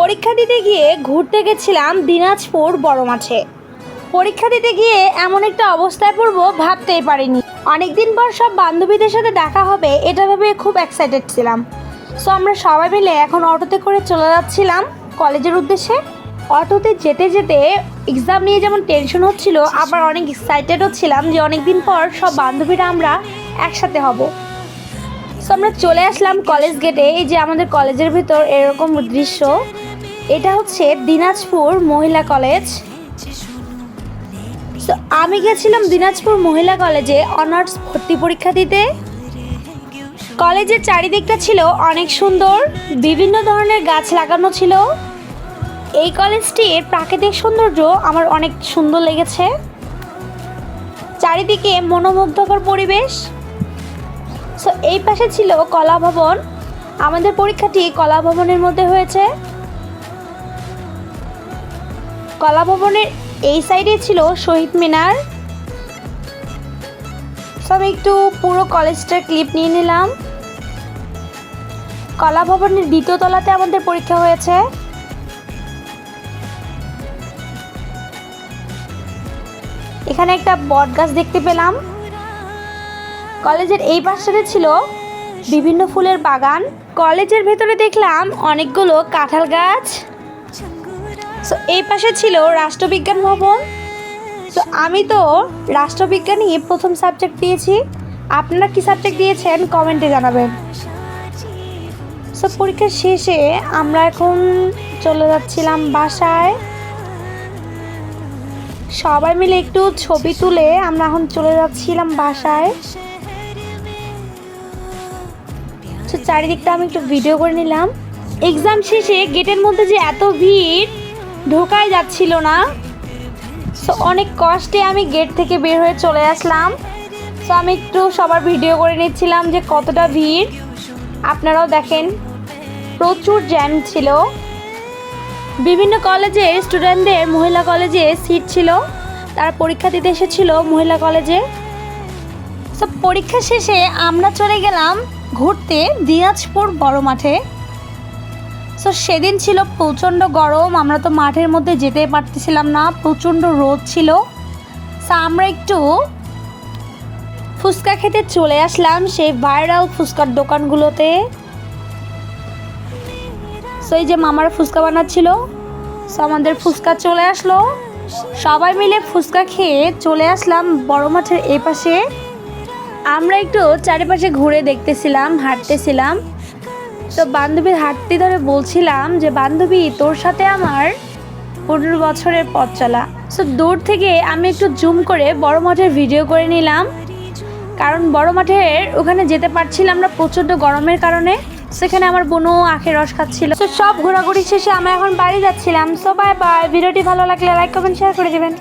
পরীক্ষা দিতে গিয়ে ঘুরতে গেছিলাম দিনাজপুর বড় মাঠে। পরীক্ষা দিতে গিয়ে এমন একটা অবস্থায় পড়ব ভাবতেই পারিনি। অনেকদিন পর সব বান্ধবীদের সাথে দেখা হবে, এটা ভেবে খুব এক্সাইটেড ছিলাম। সো আমরা সবাই মিলে এখন অটোতে করে চলে যাচ্ছিলাম কলেজের উদ্দেশ্যে। অটোতে যেতে যেতে এক্সাম নিয়ে যেমন টেনশন হচ্ছিল, আবার অনেক এক্সাইটেডও ছিলাম যে অনেক দিন পর সব বান্ধবীরা আমরা একসাথে হব। সো আমরা চলে আসলাম কলেজ গেটে এই যে আমাদের কলেজের ভিতর এরকম দৃশ্য। এটা হচ্ছে দিনাজপুর মহিলা কলেজ। তো আমি গেছিলাম দিনাজপুর মহিলা কলেজে অনার্স ভর্তি পরীক্ষা দিতে। কলেজের চারিদিকটা ছিল অনেক সুন্দর, বিভিন্ন ধরনের গাছ লাগানো ছিল। এই কলেজটির প্রাকৃতিক সৌন্দর্য আমার অনেক সুন্দর লেগেছে। চারিদিকে মনোমুগ্ধকর পরিবেশ। সো এই পাশে ছিল কলা ভবন। আমাদের পরীক্ষাটি কলা ভবনের মধ্যে হয়েছে। কলা ভবনের এই সাইডে ছিল শহীদ মিনার। সব একটু পুরো কলেজটার ক্লিপ নিয়ে নিলাম। কলা ভবনের দ্বিতীয় তলাতে আমাদের পরীক্ষা হয়েছে। এখানে একটা বট গাছ দেখতে পেলাম। কলেজের এই পাশটাতে ছিল বিভিন্ন ফুলের বাগান। কলেজের ভেতরে দেখলাম অনেকগুলো কাঁঠাল গাছ। সো এই পাশে ছিল রাষ্ট্রবিজ্ঞান ভবন। তো আমি তো রাষ্ট্রবিজ্ঞানই প্রথম সাবজেক্ট দিয়েছি। আপনারা কি সাবজেক্ট দিয়েছেন কমেন্টে জানাবেন। সো পরীক্ষা শেষে আমরা এখন চলে যাচ্ছিলাম বাসায়। সবাই মিলে একটু ছবি তুলে আমরা এখন চলে যাচ্ছিলাম বাসায়। চারিদিকটা আমি একটু ভিডিও করে নিলাম। এক্সাম শেষে গেটের মধ্যে যে এত ভিড় ঢোকাই যাচ্ছিল না। সো অনেক কষ্টে আমি গেট থেকে বের হয়ে চলে আসলাম। সো আমি একটু সবার ভিডিও করে নিচ্ছিলাম যে কতটা ভিড়। আপনারাও দেখেন, প্রচুর জ্যাম ছিল। বিভিন্ন কলেজের স্টুডেন্টদের মহিলা কলেজে সিট ছিল। তারা পরীক্ষা দিতে এসেছিল মহিলা কলেজে সো পরীক্ষা শেষে আমরা চলে গেলাম ঘুরতে দিনাজপুর বড় মাঠে। সো সেদিন ছিল প্রচণ্ড গরম, আমরা তো মাঠের মধ্যে যেতে পারতেছিলাম না, প্রচণ্ড রোদ ছিল। সো আমরা একটু ফুচকা খেতে চলে আসলাম সেই ভাইরাল ফুচকার দোকানগুলোতে। সো এই যে মামারা ফুচকা বানাচ্ছিল সো আমাদের ফুচকা চলে আসলো। সবাই মিলে ফুচকা খেয়ে চলে আসলাম বড় মাঠের এই পাশে আমরা একটু চারিপাশে ঘুরে দেখতেছিলাম, হাঁটতেছিলাম। তো বান্ধবীর হাঁটতে ধরে বলছিলাম যে, বান্ধবী, তোর সাথে আমার পনেরো বছরের পথ চলা। সো দূর থেকে আমি একটু জুম করে বড় মাঠের ভিডিও করে নিলাম। কারণ বড় মাঠের ওখানে যেতে পারছিলাম না প্রচণ্ড গরমের কারণে। সেখানে আমার বোনও আখের রস খাচ্ছিল। তো সব ঘোরাঘুরি শেষে আমরা এখন বাড়ি যাচ্ছিলাম। সো বাই বাই ভিডিওটি ভালো লাগলে লাইক কমেন্ট শেয়ার করে দেবেন।